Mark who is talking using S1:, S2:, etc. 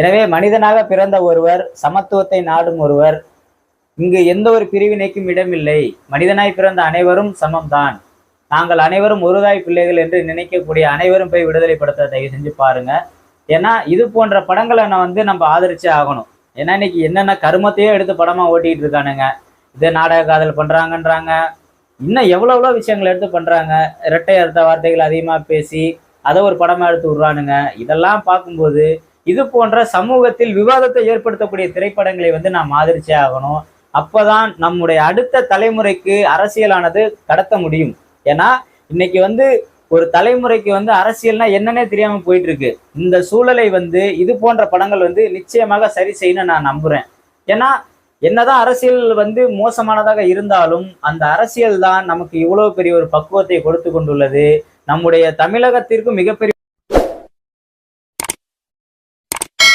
S1: எனவே மனிதனாக பிறந்த ஒருவர் சமத்துவத்தை நாடும் ஒருவர் இங்கு எந்த ஒரு பிரிவினைக்கும் இடமில்லை. மனிதனாய் பிறந்த அனைவரும் சமம்தான். நாங்கள் அனைவரும் ஒருதாய் பிள்ளைகள் என்று நினைக்கக்கூடிய அனைவரும் போய் விடுதலைப்படுத்த தயவு செஞ்சு பாருங்க. ஏன்னா இது போன்ற படங்களை நான் வந்து நம்ம ஆதரிச்சே ஆகணும். ஏன்னா இன்னைக்கு என்னென்ன கருமத்தையோ எடுத்து படமா ஓட்டிட்டு இருக்கானுங்க. இதே நாடக காதல் பண்றாங்கன்றாங்க. இன்னும் எவ்வளோ எவ்வளோ விஷயங்களை எடுத்து பண்றாங்க. இரட்டை அர்த்த வார்த்தைகள் அதிகமாக பேசி அதை ஒரு படமா எடுத்து விடுறானுங்க. இதெல்லாம் பார்க்கும்போது இது போன்ற சமூகத்தில் விவாதத்தை ஏற்படுத்தக்கூடிய திரைப்படங்களை வந்து நாம் ஆதரிச்சே ஆகணும். அப்பதான் நம்முடைய அடுத்த தலைமுறைக்கு அரசியலானது கடத்த முடியும். ஏன்னா இன்னைக்கு வந்து ஒரு தலைமுறைக்கு வந்து அரசியல்னா என்னன்னே தெரியாம போயிட்டு இருக்கு இந்த சூழலை வந்து இது போன்ற படங்கள் வந்து நிச்சயமாக சரி செய்யணும்னு நான் நம்புறேன். ஏன்னா என்னதான் அரசியல் வந்து மோசமானதாக இருந்தாலும் அந்த அரசியல் தான் நமக்கு இவ்வளவு பெரிய ஒரு பக்குவத்தை கொடுத்து கொண்டுள்ளது. நம்முடைய தமிழகத்திற்கும் மிகப்பெரிய